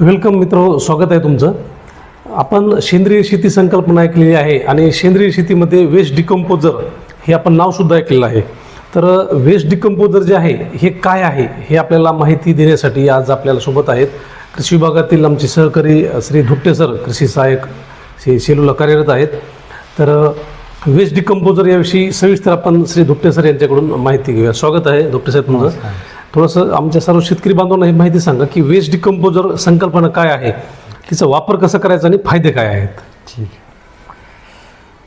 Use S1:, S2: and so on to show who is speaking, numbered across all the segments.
S1: Welcome मित्र स्वागत आहे तुमचं. आपण सेंद्रिय शेती संकल्पना ऐकलेली आहे आणि सेंद्रिय शेतीमध्ये वेस्ट डिकम्पोजर हे आपण नावसुद्धा ऐकलेलं आहे. तर वेस्ट डिकम्पोजर जे आहे हे काय आहे हे आपल्याला माहिती देण्यासाठी आज आपल्याला सोबत आहेत कृषी विभागातील आमचे सहकारी श्री धुट्टे सर कृषी सहाय्यक श्री सेलूला कार्यरत आहेत. तर वेस्ट डिकम्पोजर याविषयी सविस्तर आपण श्री धुट्टे सर यांच्याकडून माहिती घेऊया. स्वागत आहे धुट्टे साहेब तुमचं. थोडंसं आमच्या सर्व शेतकरी बांधवांना हे माहिती सांगा की वेस्ट डिकम्पोजर संकल्पना काय आहे? तिचा वापर कसा करायचा आणि फायदे काय आहेत?
S2: ठीक.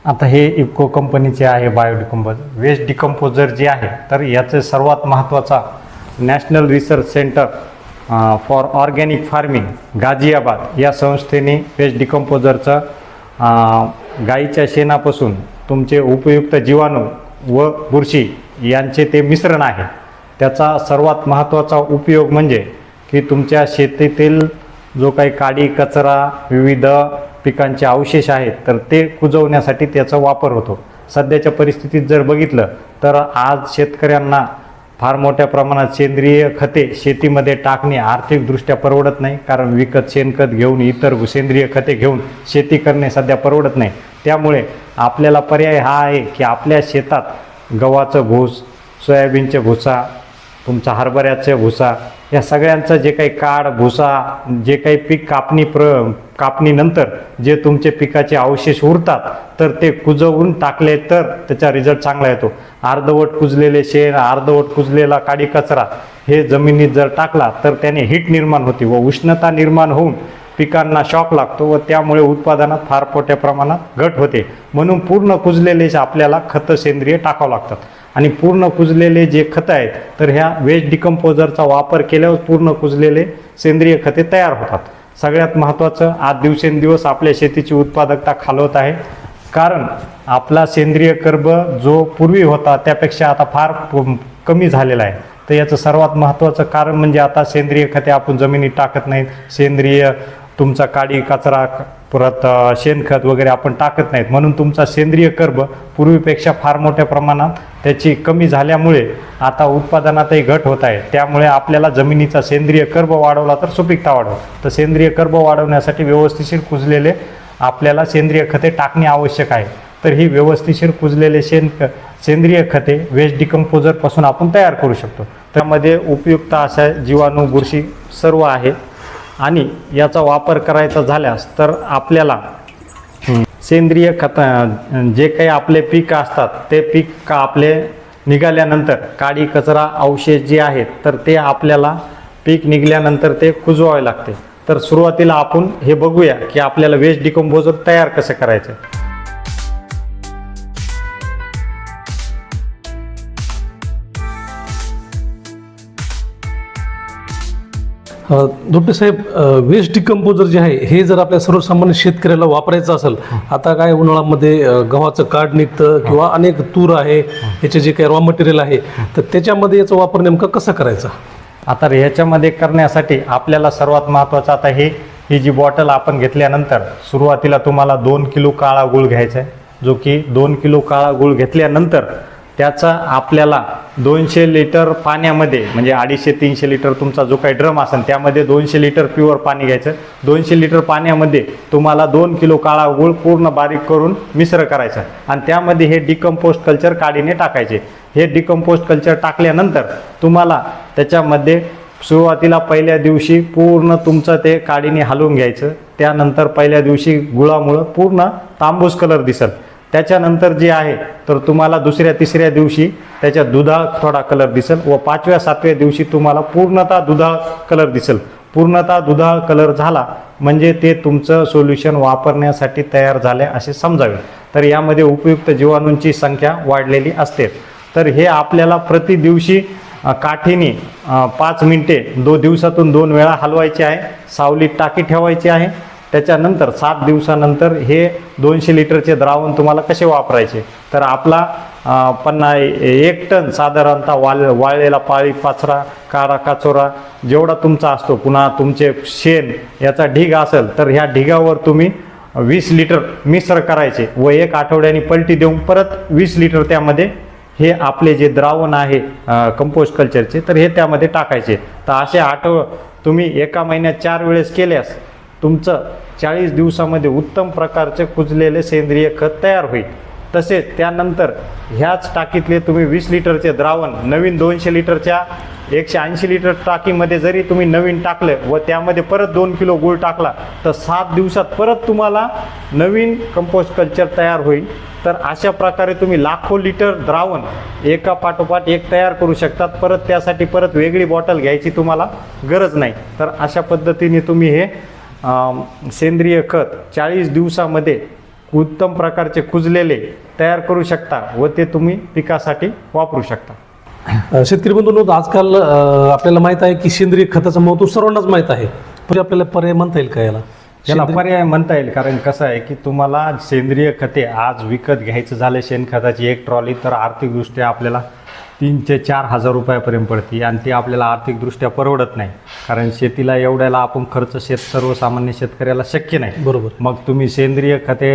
S2: आता हे इफको कंपनीचे आहे बायो डिकम्पोजर वेस्ट डिकम्पोजर जे आहे तर याचं सर्वात महत्त्वाचा national research centre for organic farming Ghaziabad या संस्थेने वेस्ट डिकम्पोजरचं गाईच्या शेणापासून तुमचे उपयुक्त जीवाणू व बुरशी यांचे ते मिश्रण आहे. त्याचा सर्वात महत्त्वाचा उपयोग म्हणजे की तुमच्या शेतीतील जो काही काडी कचरा विविध पिकांचे अवशेष आहेत तर ते कुजवण्यासाठी त्याचा वापर होतो. सध्याच्या परिस्थितीत जर बघितलं तर आज शेतकऱ्यांना फार मोठ्या प्रमाणात सेंद्रिय खते शेतीमध्ये टाकणे आर्थिकदृष्ट्या परवडत नाही कारण विकत शेणखत घेऊन इतर सेंद्रिय खते घेऊन शेती करणे सध्या परवडत नाही. त्यामुळे आपल्याला पर्याय हा आहे की आपल्या शेतात गव्हाचं भूस सोयाबीनचे भुसा तुमचा हरभऱ्याचा भुसा या सगळ्यांचं जे काही काड भुसा जे काही पीक कापणी प्र कापणीनंतर जे तुमचे पिकाचे अवशेष उरतात तर ते कुजवून टाकले तर त्याचा रिझल्ट चांगला येतो. अर्धवट कुजलेले शेण अर्धवट कुजलेला काडी कचरा हे जमिनीत जर टाकला तर त्याने हीट निर्माण होते व उष्णता निर्माण होऊन पिकांना शॉक लागतो व त्यामुळे उत्पादनात फार मोठ्या प्रमाणात घट होते. म्हणून पूर्ण कुजलेले आपल्याला खतं सेंद्रिय टाकावं लागतात आणि पूर्ण कुजलेले जे खतं आहेत तर ह्या वेस्ट डिकम्पोजरचा वापर केल्यावर पूर्ण कुजलेले सेंद्रिय खते तयार होतात. सगळ्यात महत्त्वाचं आज दिवसेंदिवस आपल्या शेतीची उत्पादकता खालवत आहे. कारण आपला सेंद्रिय कर्ब जो पूर्वी होता त्यापेक्षा आता फार कमी झालेला आहे. तर याचं सर्वात महत्त्वाचं कारण म्हणजे आता सेंद्रिय खते आपण जमिनीत टाकत नाहीत. सेंद्रिय तुमचा काडी कचरा परत शेणखत वगैरे आपण टाकत नाहीत. म्हणून तुमचा सेंद्रिय कर्ब पूर्वीपेक्षा फार मोठ्या प्रमाणात त्याची कमी झाल्यामुळे आता उत्पादनातही घट होत आहे. त्यामुळे आपल्याला जमिनीचा सेंद्रिय कर्ब वाढवला तर सुपीकता वाढव तर सेंद्रिय कर्ब वाढवण्यासाठी व्यवस्थिशीर कुजलेले आपल्याला सेंद्रिय खते टाकणे आवश्यक आहे. तर ही व्यवस्थिशीर कुजलेले शेण सेंद्रिय खते वेस्ट डिकम्पोजरपासून आपण तयार करू शकतो. त्यामध्ये उपयुक्त अशा जीवाणू बुरशी सर्व आहे आणि याचा वापर करायचा झाल्यास तर आपल्याला सेंद्रिय खत जे काही आपले पीक असतात ते पीक का आपले निघाल्यानंतर काडी कचरा अवशेष जे आहेत तर ते आपल्याला पीक निघाल्यानंतर ते कुजवावे लागते. तर सुरुवातीला आपण हे बघूया की आपल्याला वेस्ट डिकम्पोजर तयार कसं करायचं.
S1: दुट्टे साहेब वेस्ट डिकम्पोजर जे आहे हे जर आपल्या सर्वसामान्य शेतकऱ्याला वापरायचं असेल आता काय उन्हाळ्यामध्ये गव्हाचं काढ निघतं किंवा अनेक तूर आहे याचे जे काही रॉ मटेरियल आहे तर त्याच्यामध्ये याचा वापर नेमका कसा करायचा?
S2: आता ह्याच्यामध्ये करण्यासाठी आपल्याला सर्वात महत्त्वाचं आता हे ही जी बॉटल आपण घेतल्यानंतर सुरुवातीला तुम्हाला दोन किलो काळा गूळ घ्यायचा आहे. जो की दोन किलो काळा गूळ घेतल्यानंतर त्याचा आपल्याला दोनशे लिटर पाण्यामध्ये म्हणजे अडीचशे तीनशे लिटर तुमचा जो काही ड्रम असेल त्यामध्ये दोनशे लिटर प्युअर पाणी घ्यायचं. दोनशे लिटर पाण्यामध्ये तुम्हाला दोन किलो काळा गुळ पूर्ण बारीक करून मिश्र करायचं. आणि त्यामध्ये हे डिकम्पोस्ट कल्चर काडीने टाकायचे. हे डिकम्पोस्ट कल्चर टाकल्यानंतर तुम्हाला त्याच्यामध्ये सुरुवातीला पहिल्या दिवशी पूर्ण तुमचं ते काडीने हलवून घ्यायचं. त्यानंतर पहिल्या दिवशी गुळामुळं पूर्ण तांबूस कलर दिसल. त्याच्यानंतर जे आहे तर तुम्हाला दुसऱ्या तिसऱ्या दिवशी त्याच्या दुधाळ थोडा कलर दिसेल व पाचव्या सातव्या दिवशी तुम्हाला पूर्णतः दुधाळ कलर दिसेल. पूर्णतः दुधाळ कलर झाला म्हणजे ते तुमचं सोल्युशन वापरण्यासाठी तयार झाले असे समजावे. तर यामध्ये उपयुक्त जीवाणूंची संख्या वाढलेली असते. तर हे आपल्याला प्रति दिवशी काठीने पाच मिनटे दो दिवसातून दोन वेळा हलवायचे आहे सावलीत टाकी ठेवायची आहे त्याच्यानंतर सात दिवसानंतर हे दोनशे लिटरचे द्रावण तुम्हाला कसे वापरायचे? तर आपला पन्ना एक टन साधारणतः वाळ वाळलेला पाळी पाचरा कारा काचोरा जेवढा तुमचा असतो पुन्हा तुमचे शेण याचा ढीग असेल तर ह्या ढिगावर तुम्ही वीस लिटर मिश्र करायचे व एक आठवड्याने पलटी देऊन परत वीस लिटर त्यामध्ये हे आपले जे द्रावण आहे कंपोस्ट कल्चरचे तर हे त्यामध्ये टाकायचे. तर असे आठव तुम्ही एका महिन्यात चार वेळेस केल्यास तुमचं चाळीस दिवसामध्ये उत्तम प्रकारचे कुजलेले सेंद्रिय खत तयार होईल. तसेच त्यानंतर ह्याच टाकीतले तुम्ही वीस लिटरचे द्रावण नवीन दोनशे लिटरच्या एकशे ऐंशी लिटर टाकीमध्ये जरी तुम्ही नवीन टाकलं व त्यामध्ये परत दोन किलो गूळ टाकला तर सात दिवसात परत तुम्हाला नवीन कंपोस्ट कल्चर तयार होईल. तर अशा प्रकारे तुम्ही लाखो लिटर द्रावण एका पाठोपाठ एक तयार करू शकतात. परत त्यासाठी परत वेगळी बॉटल घ्यायची तुम्हाला गरज नाही. तर अशा पद्धतीने तुम्ही हे सेंद्रिय खत चाळीस दिवसामध्ये उत्तम प्रकारचे कुजलेले तयार करू शकता व ते तुम्ही पिकासाठी वापरू शकता.
S1: शेतकरी बंधूंनो आजकाल आपल्याला माहीत आहे की सेंद्रिय खताचं महत्त्व सर्वांनाच माहीत आहे. पण आपल्याला पर्याय म्हणता येईल का याला?
S2: याला पर्याय म्हणता येईल कारण कसं आहे की तुम्हाला सेंद्रिय खते आज विकत घ्यायचं झालं शेणखताची एक ट्रॉली तर आर्थिकदृष्ट्या आपल्याला तीन ते चार हजार रुपयापर्यंत पडते आणि ती आपल्याला आर्थिकदृष्ट्या परवडत नाही. कारण शेतीला एवढ्याला आपण खर्च शेत सर्वसामान्य शेतकऱ्याला शक्य नाही.
S1: बरोबर.
S2: मग तुम्ही सेंद्रिय खते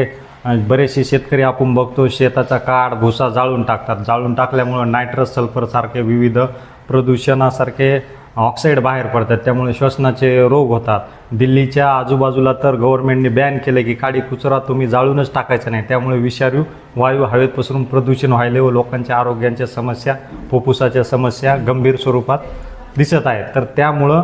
S2: बरेचसे शेतकरी आपण बघतो शेताचा काड भुसा जाळून टाकतात. जाळून टाकल्यामुळं नायट्रस सल्फरसारखे विविध प्रदूषणासारखे ऑक्साईड बाहेर पडतात त्यामुळे श्वसनाचे रोग होतात. दिल्लीच्या आजूबाजूला तर गव्हर्नमेंटने बॅन केलं की काडी कुचरा तुम्ही जाळूनच टाकायचा नाही. त्यामुळे विषारी वायू हवेत पसरून प्रदूषण व्हायले व लोकांच्या आरोग्यांच्या समस्या फुफ्फुसाच्या समस्या गंभीर स्वरूपात दिसत आहेत. तर त्यामुळं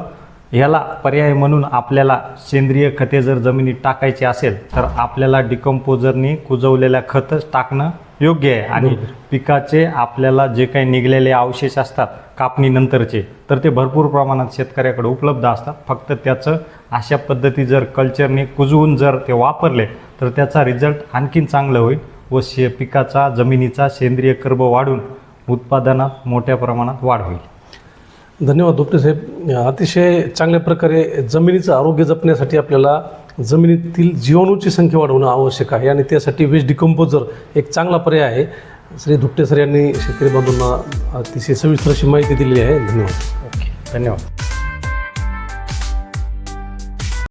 S2: ह्याला पर्याय म्हणून आपल्याला सेंद्रिय खते जर जमिनीत टाकायची असेल तर आपल्याला डिकम्पोजरनी कुजवलेल्या खतच टाकणं योग्य आहे. आणि पिकाचे आपल्याला जे काही निघलेले अवशेष असतात कापणीनंतरचे तर ते भरपूर प्रमाणात शेतकऱ्याकडे उपलब्ध असतात. फक्त त्याचं अशा पद्धती जर कल्चरने कुजवून जर ते वापरले तर त्याचा रिझल्ट आणखीन चांगलं होईल व शे पिकाचा जमिनीचा सेंद्रिय कर्ब वाढून उत्पादनात मोठ्या प्रमाणात वाढ होईल.
S1: धन्यवाद दुपटे साहेब. अतिशय चांगल्या प्रकारे जमिनीचं आरोग्य जपण्यासाठी आपल्याला जमिनीतील जीवाणूची संख्या वाढवणं आवश्यक आहे आणि त्यासाठी वेस्ट डिकम्पोजर एक चांगला पर्याय आहे. श्री दुपटे सर यांनी शेतकरी बांधवांना अतिशय सविस्तर अशी माहिती दिलेली आहे. धन्यवाद.
S2: ओके धन्यवाद.